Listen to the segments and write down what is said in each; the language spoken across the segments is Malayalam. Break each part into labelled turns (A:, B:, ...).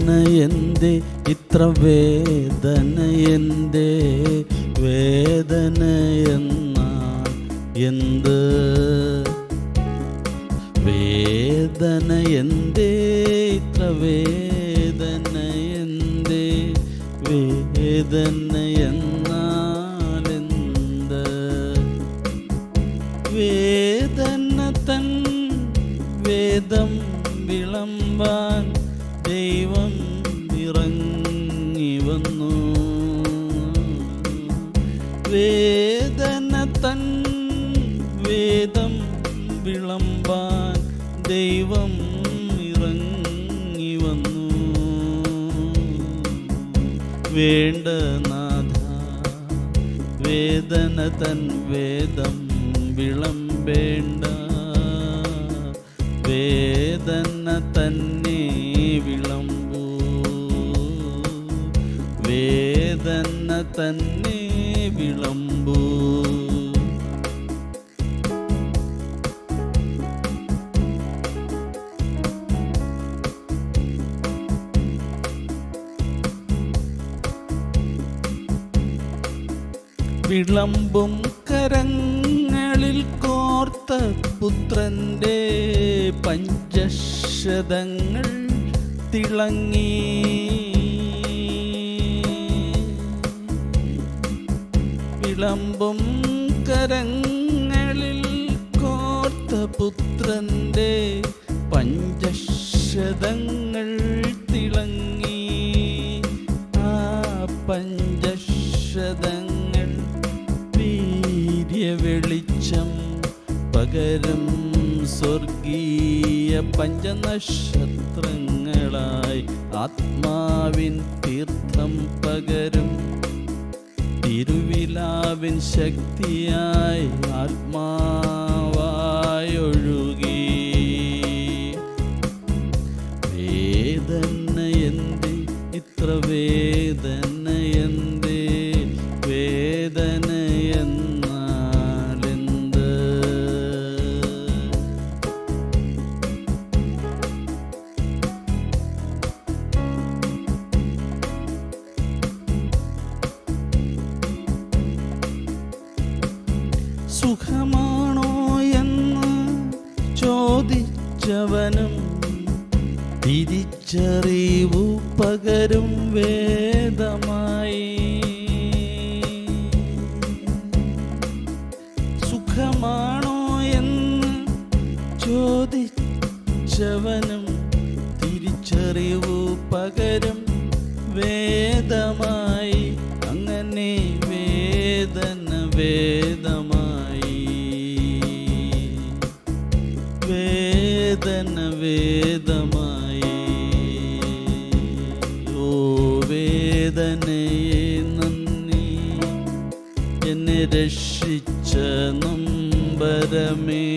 A: എന്തേ? ഇത്ര വേദന എന്തേ? വേദന എന്നാൽ എന്ത്? വേദന എന്തേ? ഇത്ര വേദന എന്തേ? വേദന എന്നാൽ എന്ത്? വേദന തൻ വേദം വിളമ്പാൻ വിളമ്പാൻ ദൈവം ഇറങ്ങി വന്നു വേണ്ട നാഥ വേദന തൻ വേദം വിളമ്പേണ്ട വേദന തന്നെ വിളമ്പൂ വേദന തന്നെ വിളമ്പൂ വിളമ്പും കരങ്ങളിൽ കോർത്ത പുത്രന്റെ പഞ്ചശതങ്ങൾ തിളങ്ങി. വിളമ്പും കരങ്ങളിൽ കോർത്ത പുത്രന്റെ പഞ്ചശതങ്ങൾ തിളങ്ങി. ആ പഞ്ചശതങ്ങൾ പകരം സ്വർഗീയ പഞ്ചനക്ഷത്രങ്ങളായി ആത്മാവിൻ തീർത്ഥം പകരും. തിരുവിലാവിൻ ശക്തിയായി ആത്മാവായൊഴുകി. വേദന എന്തി ഇത്ര വേദന എന്തേ സുഖമാണോ എന്ന് ചോദിച്ചവനും തിരിച്ചറിവു പകരും വേദമായി. സുഖമാണോ എന്ന് ചോദിച്ചവനും തിരിച്ചറിവു പകരും വേദമായി. അങ്ങനെ വേദന വേദമായി വേദന വേദമായി. ഓ വേദനയെ നന്ദി. എന്നെ രക്ഷിച്ച നമ്പരമേ.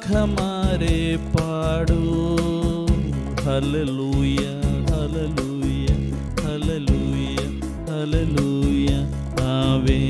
A: लाख हमारे पाड़ो हललूया हललूया हललूया हललूया आवे